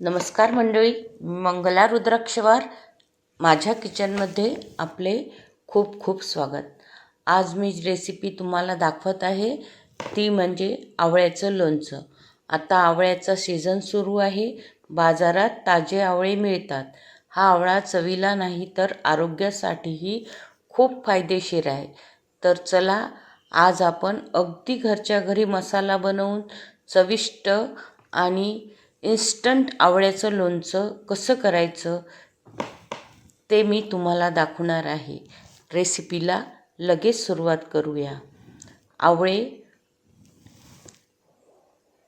नमस्कार मंडळी मंगला रुद्राक्षवार माझ्या किचनमध्ये आपले खूप खूप स्वागत. आज मी रेसिपी तुम्हाला दाखवत आहे ती म्हणजे आवळ्याचं लोणचं. आता आवळ्याचा सीझन सुरू आहे बाजारात ताजे आवळे मिळतात. हा आवळा चवीला नाही तर आरोग्यासाठीही खूप फायदेशीर आहे. तर चला आज आपण अगदी घरच्या घरी मसाला बनवून चविष्ट आणि इन्स्टंट आवळ्याचं लोणचं कसं करायचं ते मी तुम्हाला दाखवणार आहे. रेसिपीला लगेच सुरुवात करूया. आवळे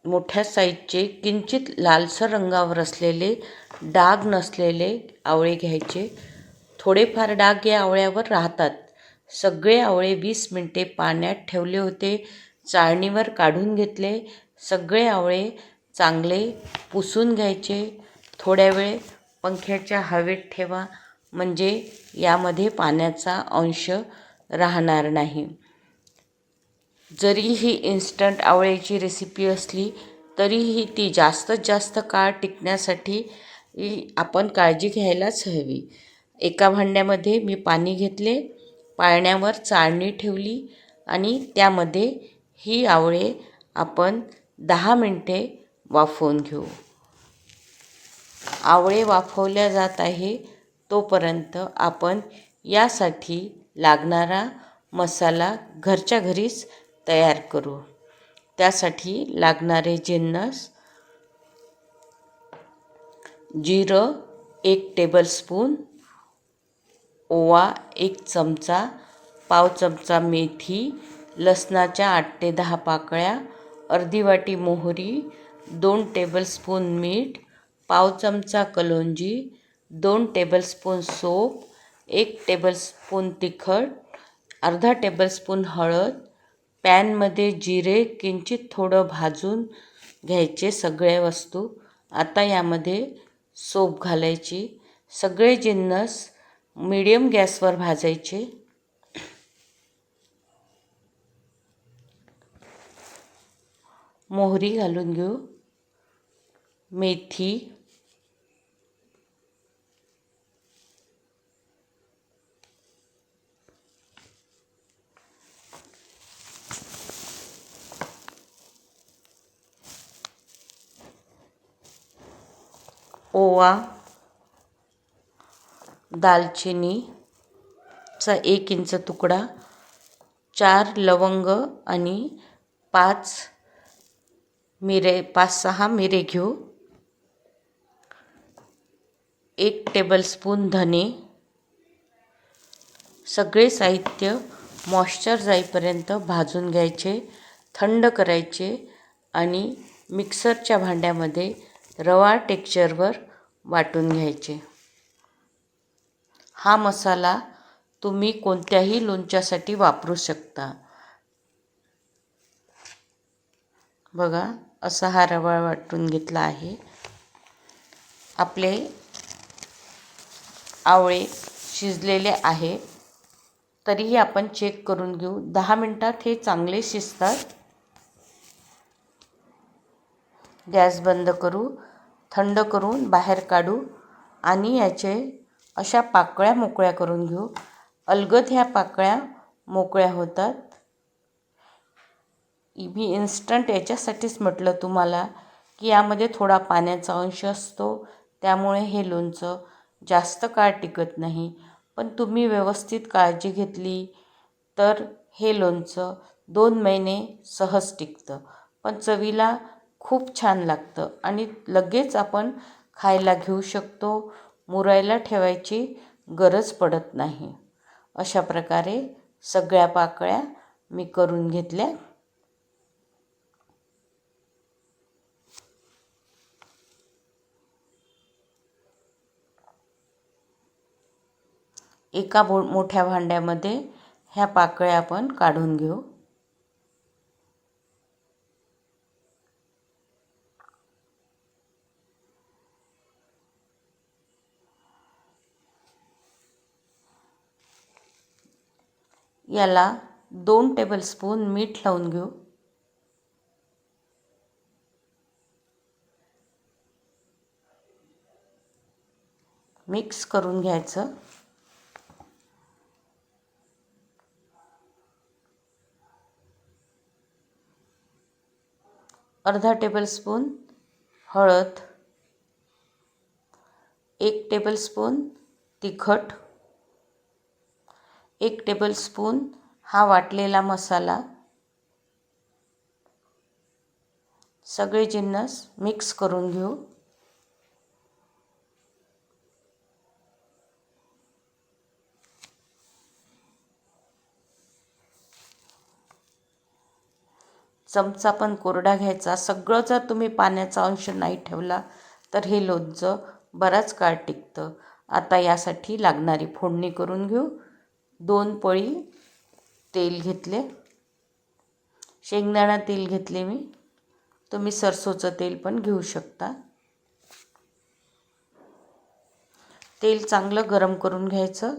मोठ्या साईजचे किंचित लालसर रंगावर असलेले डाग नसलेले आवळे घ्यायचे. थोडेफार डाग या आवळ्यावर राहतात. सगळे आवळे वीस मिनटे पाण्यात ठेवले होते. चाळणीवर काढून घेतले. सगळे आवळे चांगले पुसून घ्यायचे. थोड्या वेळ पंख्याच्या हवेत ठेवा. म्हणजे यामध्ये पाण्याचा अंश राहणार नाही. जरी ही इन्स्टंट आवळ्याची रेसिपी असली तरीही ती जास्तीत जास्त काळ टिकण्यासाठी आपण काळजी घ्यायलाच हवी. एका भांड्यामध्ये मी पाणी घेतले पाळण्यावर चाळणी ठेवली आणि त्यामध्ये ही आवळे आपण दहा मिनटे वाफवून घेऊ. आवळे वाफवल्या जात आहे तोपर्यंत आपण यासाठी लागणारा मसाला घरच्या घरीच तयार करू. त्यासाठी लागणारे जिन्नस जिरं एक टेबलस्पून ओवा एक चमचा पाव चमचा मेथी लसणाच्या आठ ते दहा पाकळ्या अर्धी वाटी मोहरी दोन टेबलस्पून मीठ पाव चमचा कलोंजी दोन टेबलस्पून सोप एक टेबलस्पून तिखट अर्धा टेबलस्पून हळद. पॅनमध्ये जिरे किंचित थोडं भाजून घ्यायचे सगळ्या वस्तू. आता यामध्ये सोप घालायची. सगळे जिन्नस मिडियम गॅसवर भाजायचे. मोहरी घालून घेऊ. मेथी ओवा दालचिनीचा एक इंच तुकडा चार लवंग आणि पाच मिरे पाच सहा मिरे घेऊ. एक टेबलस्पून धने. सगळे साहित्य मॉश्चर जाईपर्यंत भाजून घ्यायचे थंड करायचे आणि मिक्सरच्या भांड्यामध्ये रवा टेक्चरवर वाटून घ्यायचे. हा मसाला तुम्ही कोणत्याही लोणच्यासाठी वापरू शकता. बघा असा हा रवा वाटून घेतला आहे. आपले आवळे शिजलेले आहे. तरीही आपण चेक करून घेऊ. दहा मिनटात हे चांगले शिजतात. गॅस बंद करू थंड करून बाहेर काढू आणि याचे अशा पाकळ्या मोकळ्या करून घेऊ. अलगद ह्या पाकळ्या मोकळ्या होतात. मी इन्स्टंट याच्यासाठीच म्हटलं तुम्हाला की यामध्ये थोडा पाण्याचा अंश असतो. त्यामुळे हे लोणचं जास्त काळ टिकत नाही. पण तुम्ही व्यवस्थित काळजी घेतली तर हे लोणचं दोन महिने सहज टिकतं. पण चवीला खूप छान लागतं आणि लगेच आपण खायला घेऊ शकतो. मुरायला ठेवायची गरज पडत नाही. अशा प्रकारे सगळ्या पाकळ्या मी करून घेतल्या. एका बो मोठ्या भांड्यामध्ये ह्या पाकळ्या आपण काढून घेऊ. याला दोन टेबलस्पून मीठ लावून घेऊ. मिक्स करून घ्यायचं. अर्धा टेबलस्पून हळद एक टेबलस्पून तिखट एक टेबलस्पून हा वाटलेला मसाला सगळे जिन्नस मिक्स करून घेऊ. चमचा पण कोरडा घ्यायचा. सगळं जर तुम्ही पाण्याचा अंश नाही ठेवला तर हे लोणचं बराच काळ टिकतं. आता यासाठी लागणारी फोडणी करून घेऊ. दोन पळी तेल घेतले. शेंगदाणा तेल घेतले मी. तुम्ही सरसोचं तेल पण घेऊ शकता. तेल चांगलं गरम करून घ्यायचं.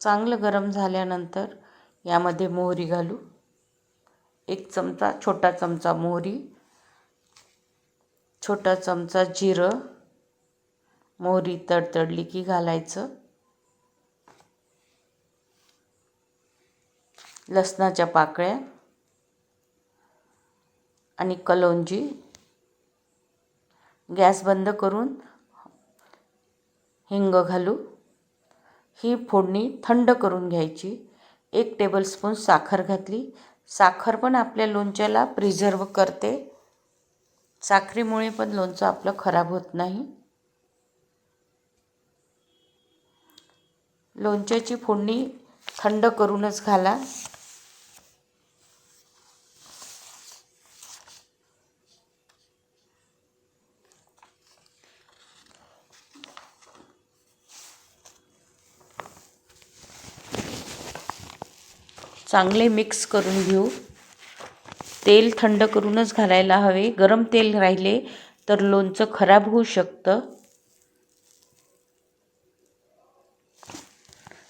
चांगलं गरम झाल्यानंतर यामध्ये मोहरी घालू. एक चमचा छोटा चमचा मोहरी छोटा चमचा जिरं मोहरी तडतडली की घालायचं. लसणाच्या पाकळ्या आणि कलोंजी गॅस बंद करून हिंग घालू. ही फोडणी थंड करून घ्यायची. एक टेबलस्पून साखर घातली. साखर पण आपल्या लोणच्याला प्रिझर्व करते. साखरेमुळे पण लोणचं आपलं खराब होत नाही. लोणच्याची फोडणी थंड करूनच घाला. चांगले मिक्स करून घेऊ. तेल थंड करूनच घालायला हवे. गरम तेल राहिले तर लोणचं खराब होऊ शकतं.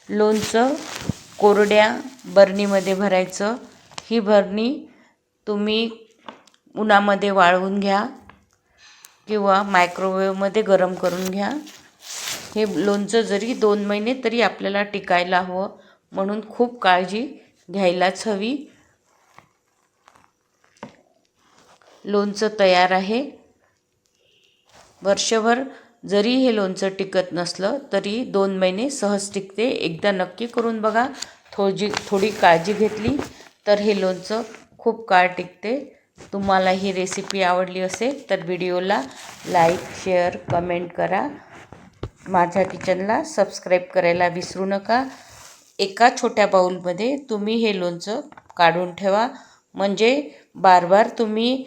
लोणचं कोरड्या बरणीमध्ये भरायचं. ही बरणी तुम्ही उन्हामध्ये वाळवून घ्या किंवा मायक्रोवेवमध्ये गरम करून घ्या. हे लोणचं जरी दोन महिने तरी आपल्याला टिकायला हवं. म्हणून खूप काळजी घ्यायलाच हवी लोणचं तयार आहे. वर्षभर जरी हे लोणचं टिकत नसलं तरी दोन महिने सहज टिकते. एकदा नक्की करून बघा. थोडी थोडी काळजी घेतली तर हे लोणचं खूप काळ टिकते. तुम्हाला ही रेसिपी आवडली असेल तर व्हिडिओला लाईक शेअर कमेंट करा. माझ्या किचनला सबस्क्राईब करायला विसरू नका. एका छोट्या बाऊलमध्ये तुम्ही हे लोणचं काढून ठेवा. म्हणजे बार बार तुम्ही